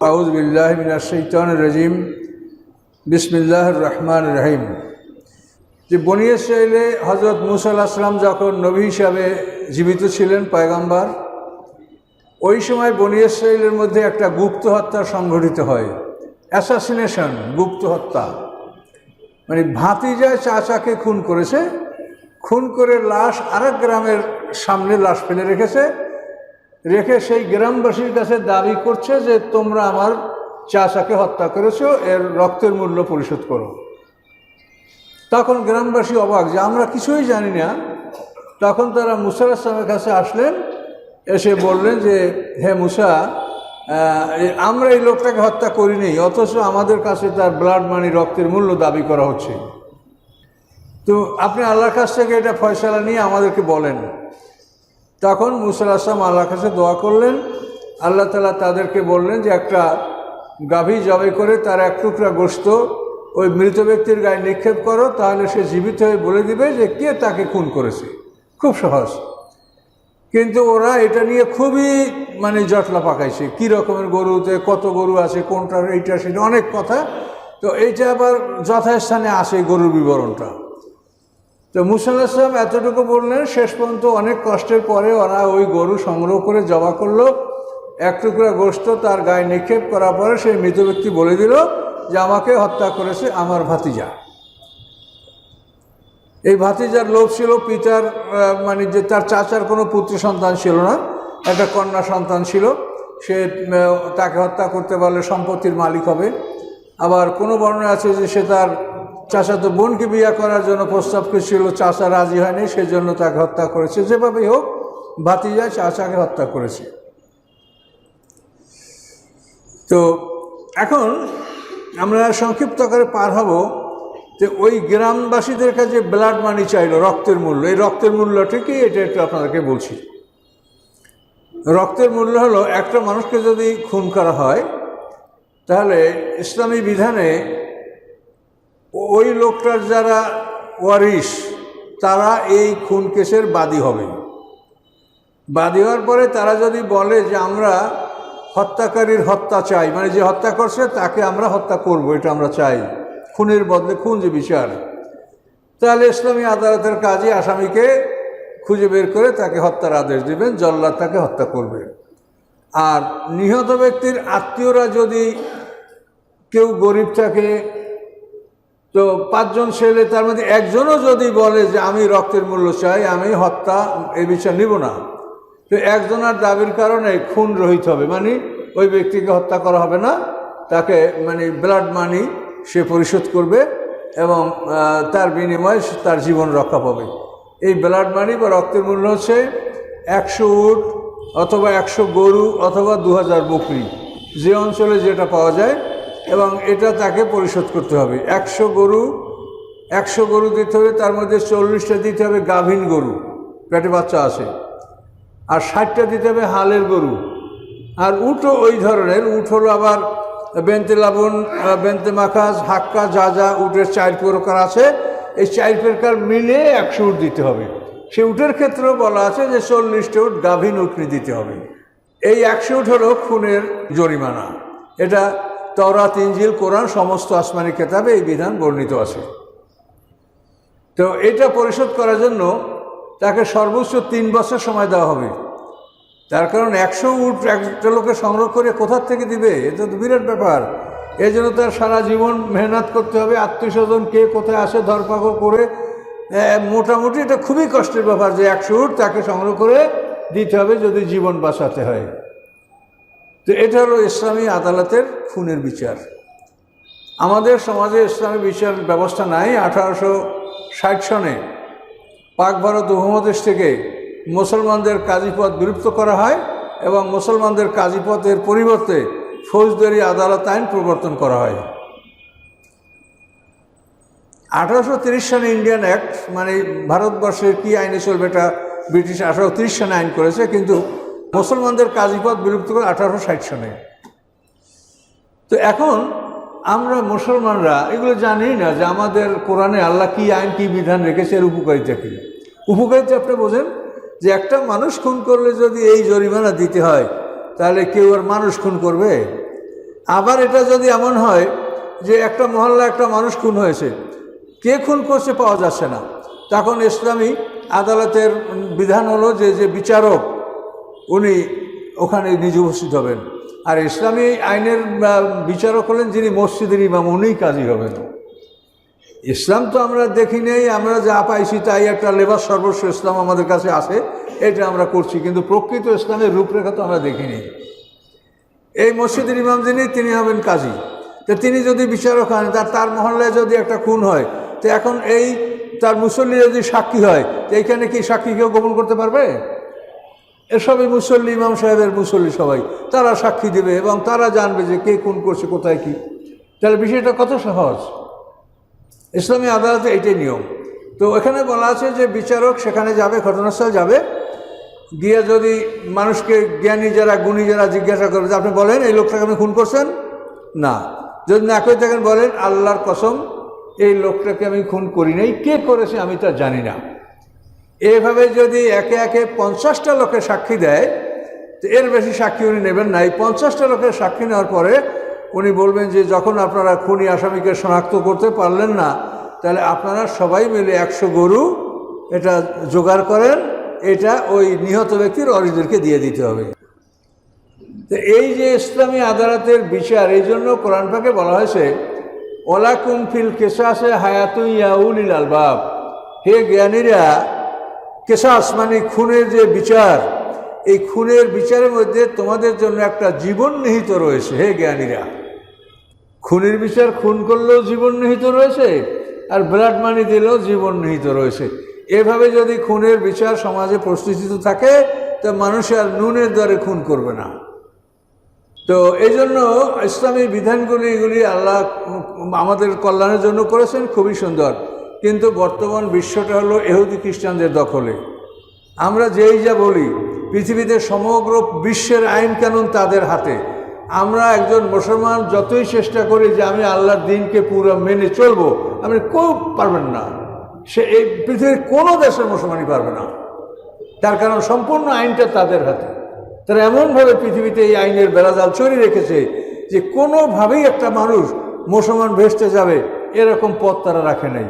আউজ বিল্লাহ মিনাশাইতান রাজিম। বিসমিল্লাহ রহমান রহিম। যে বনি ইসরায়েলে হজরত মুসা আসলাম যখন নবী হিসাবে জীবিত ছিলেন, পয়গাম্বার, ওই সময় বনি ইসরায়েলের মধ্যে একটা গুপ্ত হত্যা সংঘটিত হয়। অ্যাসাসিনেশন, গুপ্ত হত্যা। মানে ভাতিজায় চাচাকে খুন করেছে, খুন করে লাশ আরেক গ্রামের সামনে লাশ ফেলে রেখেছে। রেখে সেই গ্রামবাসীর কাছে দাবি করছে যে তোমরা আমার চাচাকে হত্যা করেছ, এর রক্তের মূল্য পরিশোধ করো। তখন গ্রামবাসী অবাক যে আমরা কিছুই জানি না। তখন তারা মুসার আসলামের কাছে আসলেন, এসে বললেন যে, হে মুসা আমরা এই লোকটাকে হত্যা করিনি, অথচ আমাদের কাছে তার ব্লাড মানি রক্তের মূল্য দাবি করা হচ্ছে। তো আপনি আল্লাহর কাছ থেকে এটা ফয়সালা নিয়ে আমাদেরকে বলেন। তখন মুসাল আসলাম আল্লাহর কাছে দোয়া করলেন। আল্লাহ তালা তাদেরকে বললেন যে, একটা গাভী জবাই করে তার এক টুকরা গোস্ত ওই মৃত ব্যক্তির গায়ে নিক্ষেপ করো, তাহলে সে জীবিত হয়ে বলে দিবে যে, কে তাকে খুন করেছে। খুব সহজ। কিন্তু ওরা এটা নিয়ে খুবই মানে জটলা পাকাইছে। কী রকমের গরুতে কত গরু আছে, কোনটার, এইটা, সেটা অনেক কথা। তো এইটা আবার যথাস্থানে আসে গরুর বিবরণটা। তো মুসাল্লাহ সাহেব এতটুকু বললেন, শেষ পর্যন্ত অনেক কষ্টের পরে ওরা ওই গরু সংগ্রহ করে জবা করল। এক টুকরা গোস্ত তার গায়ে নিক্ষেপ করার পরে সেই মৃত ব্যক্তি বলে দিল যে, আমাকে হত্যা করেছে আমার ভাতিজা। এই ভাতিজার লোভ ছিল, পিতার মানে যে তার চাচার কোনো পুত্র সন্তান ছিল না, একটা কন্যা সন্তান ছিল। সে তাকে হত্যা করতে পারলে সম্পত্তির মালিক হবে। আবার কোনো বর্ণনা আছে যে সে তার চাচাতো বোনকে বিয়ে করার জন্য প্রস্তাব করেছিল, চাচা রাজি হয়নি, সেজন্য তাকে হত্যা করেছে। যেভাবেই হোক, ভাতিজা চাচাকে হত্যা করেছে। তো এখন আমরা সংক্ষিপ্ত করে পার হব যে ওই গ্রামবাসীদের কাছে ব্লাড মানি চাইলো, রক্তের মূল্য। এই রক্তের মূল্যটা কি এটা একটু আপনাদেরকে বলছি। রক্তের মূল্য হলো, একটা মানুষকে যদি খুন করা হয়, তাহলে ইসলামী বিধানে ওই লোকটার যারা ওয়ারিশ, তারা এই খুন কেসের বাদী হবে। বাদী হওয়ার পরে তারা যদি বলে যে আমরা হত্যাকারীর হত্যা চাই মানে যে হত্যা করছে তাকে আমরা হত্যা করব, এটা আমরা চাই। খুনের বদলে খুন যে বিচার। তাহলে ইসলামী আদালতের কাজে আসামিকে খুঁজে বের করে তাকে হত্যার আদেশ দেবেন, জল্লাদ তাকে হত্যা করবে। আর নিহত ব্যক্তির আত্মীয়রা যদি কেউ গরিব থাকে তো পাঁচজন ছেলে, তার মধ্যে একজনও যদি বলে যে আমি রক্তের মূল্য চাই, আমি হত্যা এ বিষয় নিব না। তো একজনের দাবির কারণে খুন রহিত হবে। মানে ওই ব্যক্তিকে হত্যা করা হবে না। তাকে মানে ব্লাড মানি সে পরিশোধ করবে এবং তার বিনিময়ে তার জীবন রক্ষা পাবে। এই ব্লাড মানি বা রক্তের মূল্য হচ্ছে একশো উট অথবা একশো গরু অথবা দু হাজার বকরি। যে অঞ্চলে যেটা পাওয়া যায় এবং এটা তাকে পরিশোধ করতে হবে। একশো গরু একশো গরু দিতে হবে, তার মধ্যে চল্লিশটা দিতে হবে গাভীন গরু, পেটে বাচ্চা আছে। আর ষাটটা দিতে হবে হালের গরু। আর উটও ওই ধরনের, উট হলো আবার বেন্তে লাবণ বেন্তে মাখাজ হাক্কা, যা যা উটের চার প্রকার আছে, এই চার প্রকার মিলে একশো উট দিতে হবে। সে উটের ক্ষেত্রেও বলা আছে যে চল্লিশটা উট গাভীন উটনি দিতে হবে। এই একশো উট হলো খুনের জরিমানা। এটা তওরাত ইঞ্জিল কোরআন সমস্ত আসমানি কেতাবে এই বিধান বর্ণিত আছে। তো এটা পরিশোধ করার জন্য তাকে সর্বোচ্চ তিন বছর সময় দেওয়া হবে। তার কারণ একশো উট একটা লোকে সংগ্রহ করে কোথার থেকে দিবে? এটা তো বিরাট ব্যাপার। এই জন্য তার সারা জীবন মেহনত করতে হবে। আত্মীয় স্বজন কে কোথায় আসে ধরপাকড় করে মোটামুটি এটা খুবই কষ্টের ব্যাপার যে একশো উট তাকে সংগ্রহ করে দিতে হবে যদি জীবন বাঁচাতে হয়। তো এটা হলো ইসলামী আদালতের খুনের বিচার। আমাদের সমাজে ইসলামী বিচার ব্যবস্থা নাই। আঠারোশো ষাট সনে পাক ভারত উপমহাদেশ থেকে মুসলমানদের কাজীপথ বিলুপ্ত করা হয় এবং মুসলমানদের কাজীপথের পরিবর্তে ফৌজদারি আদালত আইন প্রবর্তন করা হয়। আঠারোশো সনে ইন্ডিয়ান অ্যাক্ট মানে ভারতবর্ষের কী আইনে চলবে এটা ব্রিটিশ আঠারো তিরিশ সনে আইন করেছে, কিন্তু মুসলমানদের কাজীপথ বিলুপ্ত করে আঠারোশো ষাট সনে তো এখন আমরা মুসলমানরা, এগুলো জানি না যে আমাদের কোরআনে আল্লাহ কি আইন, কি বিধান রেখেছে, এর উপকারিতা কী? উপকারিতা আপনি বোঝেন যে একটা মানুষ খুন করলে যদি এই জরিমানা দিতে হয়, তাহলে কেউ আর মানুষ খুন করবে? আবার এটা যদি এমন হয় যে একটা মহল্লা একটা মানুষ খুন হয়েছে, কে খুন করছে পাওয়া যাচ্ছে না। তখন ইসলামী আদালতের বিধান হলো যে যে বিচারক উনি ওখানে নিজে উপস্থিত হবেন। আর ইসলামী আইনের বিচারক হলেন যিনি মসজিদের ইমাম, উনিই কাজী হবেন। ইসলাম তো আমরা দেখি নেই, আমরা যা পাইছি তাই একটা লেবাস সর্বস্ব ইসলাম আমাদের কাছে আছে, এটা আমরা করছি। কিন্তু প্রকৃত ইসলামের রূপরেখা তো আমরা দেখি দেখিনি এই মসজিদের ইমাম যিনি, তিনি হবেন কাজী। তো তিনি যদি বিচারক হন তার তার মহল্লায় যদি একটা খুন হয়, তো এখন এই, তার মুসল্লি যদি সাক্ষী হয়, তো এইখানে কি সাক্ষী কেউ গোপন করতে পারবে? এসবই মুসল্লি, ইমাম সাহেবের মুসল্লি সবাই। তারা সাক্ষী দেবে এবং তারা জানবে যে কে খুন করছে, কোথায় কি। তাহলে বিষয়টা কত সহজ? ইসলামী আদালতে এইটাই নিয়ম। তো এখানে বলা আছে যে বিচারক সেখানে যাবে, ঘটনাস্থল যাবে, গিয়ে যদি মানুষকে জ্ঞানী যারা, গুণী যারা জিজ্ঞাসা করবে আপনি বলেন, এই লোকটাকে আপনি খুন করছেন? না। যদি না করে থাকেন, বলেন, আল্লাহর কসম, এই লোকটাকে আমি খুন করি নাই। কে করেছে আমি তা জানি না। এভাবে যদি একে একে পঞ্চাশটা লোকের সাক্ষী দেয়, তো এর বেশি সাক্ষী উনি নেবেন না। এই পঞ্চাশটা লোকের সাক্ষী নেওয়ার পরে উনি বলবেন যে, যখন আপনারা খুনি আসামিকে শনাক্ত করতে পারলেন না, তাহলে আপনারা সবাই মিলে একশো গরু এটা জোগাড় করেন, এটা ওই নিহত ব্যক্তির অরিজদেরকে দিয়ে দিতে হবে। তো এই যে ইসলামী আদালতের বিচার, এই জন্য কোরআন পাকে বলা হয়েছে, ওলা কুমফিল কেসাসে হায়াতুই ইয়াউলিল আলবাব। হে জ্ঞানীরা কেসাস মানে খুনের যে বিচার, এই খুনের বিচারের মধ্যে তোমাদের জন্য একটা জীবন নিহিত রয়েছে, হে জ্ঞানীরা। খুনের বিচার খুন করলেও জীবন নিহিত রয়েছে, আর ব্লাড মানি দিলেও জীবন নিহিত রয়েছে। এভাবে যদি খুনের বিচার সমাজে প্রস্তুত থাকে, তো মানুষ আর নুনের দ্বারে খুন করবে না। তো এই জন্য ইসলামী বিধানগুলি এগুলি আল্লাহ আমাদের কল্যাণের জন্য করেছেন, খুবই সুন্দর। কিন্তু বর্তমান বিশ্বটা হলো এহুদি খ্রিস্টানদের দখলে। আমরা যেই যা বলি, পৃথিবীতে সমগ্র বিশ্বের আইন কানুন তাদের হাতে। আমরা একজন মুসলমান যতই চেষ্টা করি যে আমি আল্লাহর দিনকে পুরো মেনে চলবো আপনি কেউ পারবেন না। সে এই পৃথিবীর কোনো দেশের মুসলমানই পারবে না। তার কারণ সম্পূর্ণ আইনটা তাদের হাতে। তারা এমনভাবে পৃথিবীতে এই আইনের বেড়াজাল চড়িয়ে রেখেছে যে কোনোভাবেই একটা মানুষ মুসলমান ভেসতে যাবে, এরকম পথ তারা রাখে নাই।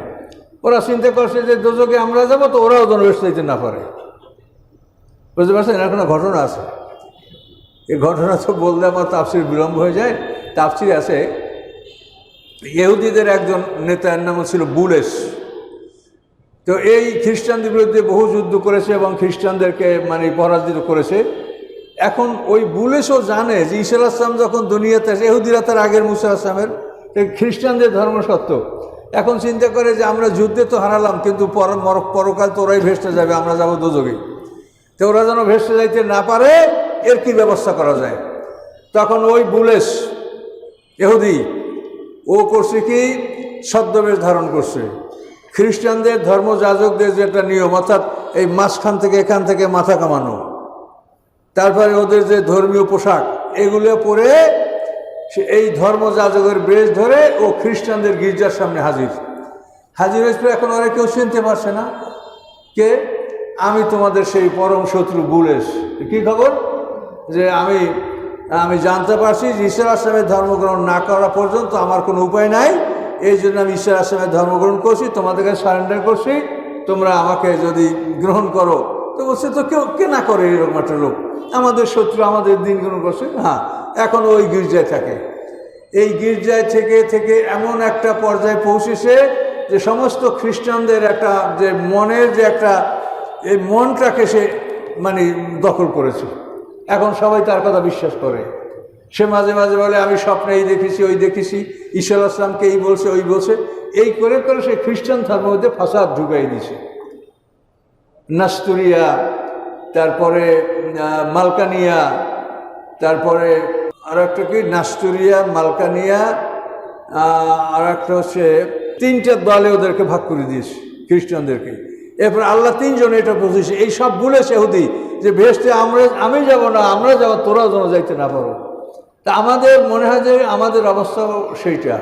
ওরা চিন্তা করছে যে দোজকে আমরা যাব তো ওরাও ভেসতে যেতে না পারে। বুঝতে পারছেন? এর কোনো ঘটনা আছে। এই ঘটনা তো বললে আমার তাফসির বিলম্ব হয়ে যায়। তাফসির আছে, ইহুদিদের একজন নেতার নাম ছিল বুলেস। তো এই খ্রিস্টানদের বিরুদ্ধে বহু যুদ্ধ করেছে এবং খ্রিস্টানদেরকে মানে পরাজিত করেছে। এখন ওই বুলেসও জানে যে ঈশা আসলাম যখন দুনিয়াতে আসে এহুদিরা তার আগের মুসা আসলামের খ্রিস্টানদের ধর্ম সত্য। এখন চিন্তা করে যে আমরা যুদ্ধে তো হারালাম, কিন্তু পর পরকাল তো ওরাই ভেসতে যাবে, আমরা যাব দুযোগে তো ওরা যেন ভেসতে যাইতে না পারে, এর কি ব্যবস্থা করা যায়? তখন ওই বুলেস এহুদি ও করছে কি? ছদ্মবেশ ধারণ করছে। খ্রিস্টানদের ধর্মযাজকদের যেটা নিয়ম, অর্থাৎ এই মাঝখান থেকে এখান থেকে মাথা কামানো। তারপরে ওদের যে ধর্মীয় পোশাক, এগুলো পরে সে এই ধর্ম যাজকের বেশ ধরে ও খ্রিস্টানদের গির্জার সামনে হাজির। হাজির হয়েছিল এখন ওরা কেউ চিনতে পারছে না। কে? আমি তোমাদের সেই পরম শত্রু বুলেস কি খবর? যে আমি আমি জানতে পারছি যে ঈশ্বর আসামের ধর্মগ্রহণ না করা পর্যন্ত আমার কোনো উপায় নাই। এই জন্য আমি ঈশ্বর আসামের ধর্মগ্রহণ করছি তোমাদেরকে সারেন্ডার করছি। তোমরা আমাকে যদি গ্রহণ করো, তো বলছে তো কেউ কে না করে এরকম একটা লোক? আমাদের শত্রু আমাদের দিন গ্রহণ করছে হ্যাঁ এখন ওই গির্জায় থাকে। এই গির্জায় থেকে থেকে এমন একটা পর্যায়ে পৌঁছেছে যে সমস্ত খ্রিস্টানদের একটা যে মনের যে একটা, এই মনটাকে সে মানে দখল করেছে। এখন সবাই তার কথা বিশ্বাস করে। সে মাঝে মাঝে বলে, আমি স্বপ্নে এই দেখেছি, ওই দেখেছি। ঈশ্বর আসলামকে এই বলছে, ওই বলছে। এই করে করে সে খ্রিস্টান ধর্মের মধ্যে ফাসাদ ঢুকাই দিছে নাস্তুরিয়া তারপরে মালকানিয়া, তারপরে আর একটা কি? নাস্তুরিয়া মালকানিয়া আর একটা হচ্ছে তিনটা দলে ওদেরকে ভাগ করে দিয়েছে, খ্রিস্টানদেরকে। এরপর আল্লাহ তিনজন এটা বুঝেছে এই সব বলেছে হুদি যে ভেসতে আমরা, আমি যাব না, আমরা যাব, তোরাও যেন যাইতে না পারো। তা আমাদের মনে হয় যে আমাদের অবস্থা সেইটা,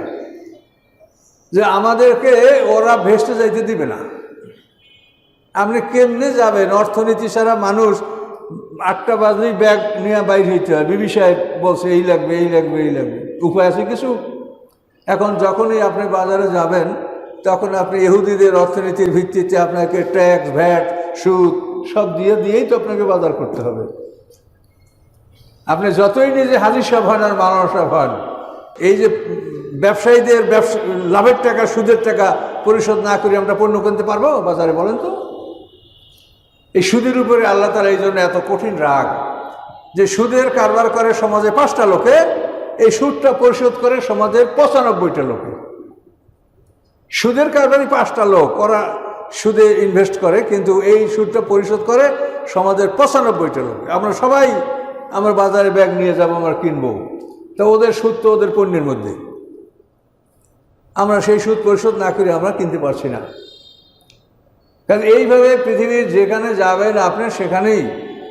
যে আমাদেরকে ওরা ভেসতে যাইতে দিবে না। আপনি কেমনে যাবেন? অর্থনীতি ছাড়া মানুষ আটটা বাজলেই ব্যাগ নিয়ে বাইর হইতে হয়। বিবি সাহেব বলছে, এই লাগবে এই লাগবে এই লাগবে। উপায় আছে কিছু? এখন যখনই আপনি বাজারে যাবেন, তখন আপনি ইহুদিদের অর্থনীতির ভিত্তিতে আপনাকে ট্যাক্স, ভ্যাট, সুদ সব দিয়ে, দিয়েই তো আপনাকে বাজার করতে হবে। আপনি যতই নিজে হাজির সাহেব হন আর মালানা সাহেব হন, এই যে ব্যবসায়ীদের ব্যবসা, লাভের টাকা, সুদের টাকা পরিশোধ না করে আমরা পণ্য কিনতে পারব? বাজারে বলেন তো। এই সুদের উপরে আল্লাহ তালা এই জন্য এত কঠিন রাগ যে সুদের কারবার করে সমাজে পাঁচটা লোকে, এই সুদটা পরিশোধ করে সমাজের পঁচানব্বইটা লোকে। সুদের কারবারই পাঁচটা লোক, ওরা সুদে ইনভেস্ট করে, কিন্তু এই সুদটা পরিশোধ করে সমাজের পঁচানব্বইটা লোক। আমরা সবাই আমরা বাজারে ব্যাগ নিয়ে যাব, আমরা কিনবো। তা ওদের সুদ তো ওদের পণ্যের মধ্যে। আমরা সেই সুদ পরিশোধ না করে আমরা কিনতে পারছি না। কারণ এইভাবে পৃথিবীর যেখানে যাবেন আপনি সেখানেই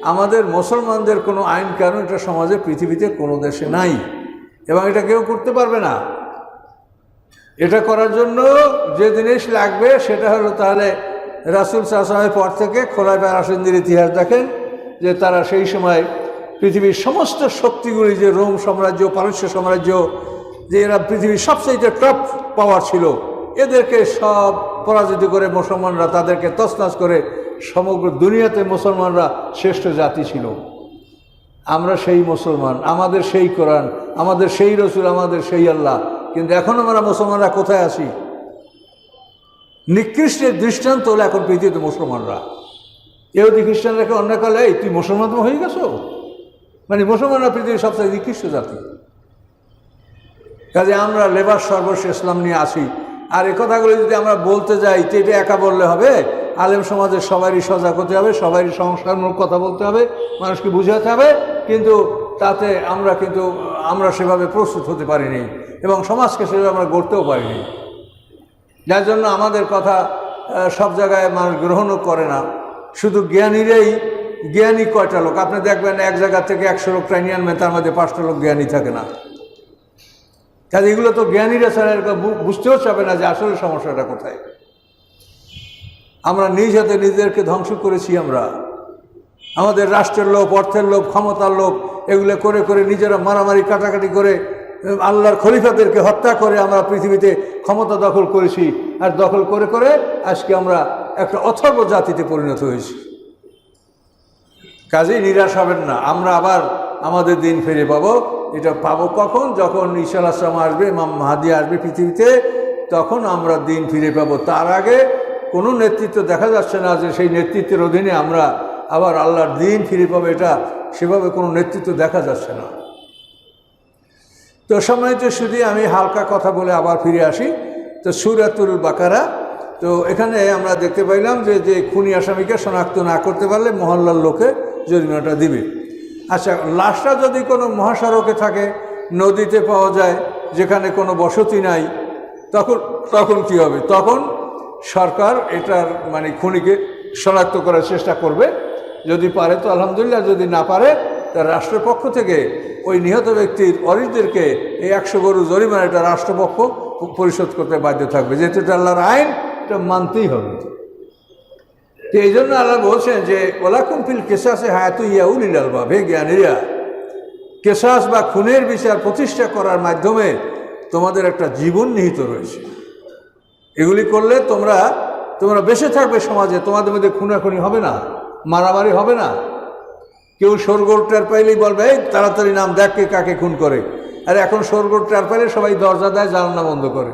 আমাদের মুসলমানদের কোনো আইন কানুন, এটা সমাজে পৃথিবীতে কোনো দেশে নাই। এবং এটা কেউ করতে পারবে না। এটা করার জন্য যে জিনিস লাগবে সেটা হলো তাহলে রাসুল সাহসামের পর থেকে খোলাই প্যারাসিন্দির ইতিহাস দেখেন যে তারা সেই সময় পৃথিবীর সমস্ত শক্তিগুলি, যে রোম সাম্রাজ্য, পারস্য সাম্রাজ্য, যে এরা পৃথিবীর সবচেয়ে টপ পাওয়ার ছিল, এদেরকে সব পরাজিত করে মুসলমানরা তাদেরকে তছনাছ করে সমগ্র দুনিয়াতে মুসলমানরা শ্রেষ্ঠ জাতি ছিল। আমরা সেই মুসলমান, আমাদের সেই কোরআন, আমাদের সেই রসুল, আমাদের সেই আল্লাহ। কিন্তু এখন আমরা মুসলমানরা কোথায় আসি নিকৃষ্টের দৃষ্টান্ত হলো এখন পৃথিবীতে মুসলমানরা। এহুদি খ্রিস্টানরাকে অন্য কালে এই, তুই মুসলমান হয়ে গেছো? মানে মুসলমানরা পৃথিবীর সবচেয়ে নিকৃষ্ট জাতি। কাজে আমরা লেবার সর্বস্ব ইসলাম নিয়ে আসি। আর এ কথাগুলো যদি আমরা বলতে যাই, তো এটা একা বললে হবে। আলেম সমাজের সবারই সজাগ হতে হবে, সবারই সংস্কারমূলক কথা বলতে হবে, মানুষকে বুঝাতে হবে। কিন্তু তাতে আমরা কিন্তু, আমরা সেভাবে প্রস্তুত হতে পারিনি এবং সমাজকে সেভাবে আমরা গড়তেও পারিনি। যার জন্য আমাদের কথা সব জায়গায় মানুষ গ্রহণও করে না। শুধু জ্ঞানীরাই, জ্ঞানী কয়টা লোক? আপনি দেখবেন এক জায়গা থেকে একশো লোক ট্রেনে আনবেন তার মধ্যে পাঁচটা লোক জ্ঞানী থাকে না। কাজে এগুলো তো জ্ঞানীরা ছাড়া বুঝতেও চাবে না যে আসলে সমস্যাটা কোথায়। আমরা নিজ হাতে নিজেদেরকে ধ্বংস করেছি আমরা। আমাদের রাষ্ট্রের লোভ, অর্থের লোভ, ক্ষমতার লোভ, এগুলো করে করে নিজেরা মারামারি, কাটাকাটি করে আল্লাহর খলিফাদেরকে হত্যা করে আমরা পৃথিবীতে ক্ষমতা দখল করেছি আর দখল করে করে আজকে আমরা একটা অথর্ব জাতিতে পরিণত হয়েছি। কাজেই নিরাশ হবেন না, আমরা আবার আমাদের দিন ফিরে পাবো। এটা পাবো কখন? যখন ঈশাল আসলাম আসবে, ইমাম মাহাদি আসবে পৃথিবীতে, তখন আমরা দিন ফিরে পাবো। তার আগে কোনো নেতৃত্ব দেখা যাচ্ছে না যে সেই নেতৃত্বের অধীনে আমরা আবার আল্লাহর দিন ফিরে পাবো, এটা সেভাবে কোনো নেতৃত্ব দেখা যাচ্ছে না। তো সময় সম্মানিত শুধু আমি হালকা কথা বলে আবার ফিরে আসি। তো সুরাতুল বাকারা, তো এখানে আমরা দেখতে পাইলাম যে যে খুনি আসামিকে শনাক্ত না করতে পারলে মহল্লার লোকে জরিমানাটা দিবে। আচ্ছা লাশটা যদি কোনো মহাসড়কে থাকে, নদীতে পাওয়া যায়, যেখানে কোনো বসতি নাই, তখন তখন কি হবে? তখন সরকার এটার মানে খুনিকে শনাক্ত করার চেষ্টা করবে। যদি পারে তো আলহামদুলিল্লাহ, যদি না পারে তার রাষ্ট্রের পক্ষ থেকে ওই নিহত ব্যক্তির অরিজদেরকে এই একশো গরু জরিমানা এটা রাষ্ট্রপক্ষ পরিশোধ করতে বাধ্য থাকবে। যেহেতু এটা আল্লাহর আইন, এটা মানতেই হবে। তো এই জন্য আল্লাহ বলছেন যে ওলাকুম ফিল কেসাসে হায়াতু ইয়াউলিল আলবাব হে জ্ঞানীরা, কেসাস বা খুনের বিচার প্রতিষ্ঠা করার মাধ্যমে তোমাদের একটা জীবন নিহিত রয়েছে। এগুলি করলে তোমরা তোমরা বেঁচে থাকবে সমাজে, তোমাদের মধ্যে খুনাখুনি হবে না, মারামারি হবে না। কেউ সরগোল টের পাইলেই বলবে, এই তাড়াতাড়ি নাম দেখ কে কাকে খুন করে। আর এখন সরগোল টের পাইলে সবাই দরজা দেয়, জানলা বন্ধ করে।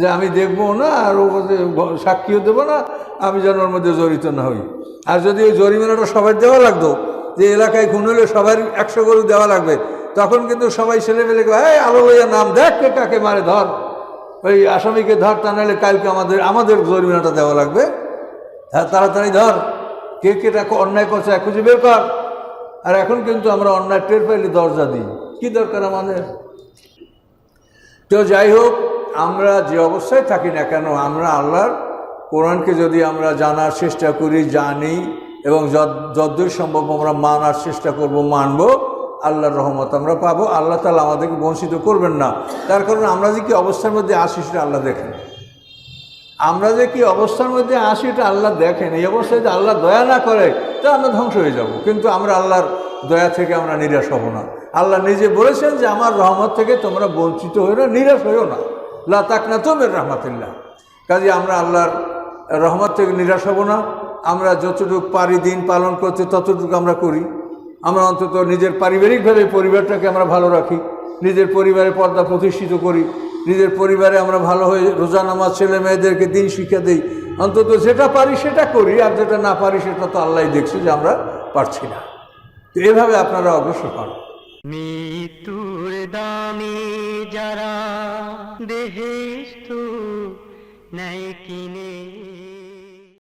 যে আমি দেখব না আর ও সাক্ষীও দেবো না, আমি যেন ওর মধ্যে জড়িত না হই। আর যদি ওই জরিমানাটা সবাই দেওয়া লাগতো, যে এলাকায় খুন হলে সবার একশো গরু দেওয়া লাগবে, তখন কিন্তু সবাই ছেলেমেলে এই আলো লইয়া নাম দেখ কে কাকে মারে, ধর। ওই আসামিকে ধর, তা নাহলে কালকে আমাদের আমাদের জরিমানাটা দেওয়া লাগবে। হ্যাঁ তাড়াতাড়ি ধর, কে কে টাকা অন্যায় করছে এক খুঁজে বের কর। আর এখন কিন্তু আমরা অন্যায় টের পাইলে দরজা দিই। কি দরকার আমাদের? তো যাই হোক আমরা যে অবস্থায় থাকি না কেন, আমরা আল্লাহর কোরআনকে যদি আমরা জানার চেষ্টা করি, জানি এবং যদ- যদ্দূর সম্ভব আমরা মানার চেষ্টা করব, মানব, আল্লাহর রহমত আমরা পাবো। আল্লাহ তালা আমাদেরকে বঞ্চিত করবেন না। তার কারণ আমরা যে কি অবস্থার মধ্যে আসি সেটা আল্লাহ দেখেন। আমরা যে কি অবস্থার মধ্যে আসি এটা আল্লাহ দেখেন। এই অবস্থায় যদি আল্লাহ দয়া না করে তা আমরা ধ্বংস হয়ে যাব। কিন্তু আমরা আল্লাহর দয়া থেকে আমরা নিরাশ হব না। আল্লাহ নিজে বলেছেন যে, আমার রহমত থেকে তোমরা বঞ্চিত হয়ে না, নিরাশ হইও না। লা তাকনা তোমের রহমতুল্লাহ। কাজে আমরা আল্লাহর রহমত থেকে নিরাশ হব না। আমরা যতটুকু পারি দিন পালন করতে ততটুকু আমরা করি। আমরা অন্তত নিজের পারিবারিকভাবে পরিবারটাকে আমরা ভালো রাখি। নিজের পরিবারে পর্দা প্রতিষ্ঠিত করি। নিজের পরিবারে আমরা ভালো হয়ে রোজা নামাজ ছেলে মেয়েদেরকে দিন শিক্ষা দিই। অন্তত যেটা পারি সেটা করি, আর যেটা না পারি সেটা তো আল্লাহ দেখছে যে আমরা পারছি না। তো এভাবে আপনারা অগ্রসর হন। মৃত্যুর দামে যারা দেহেস্তু নেয় কিনে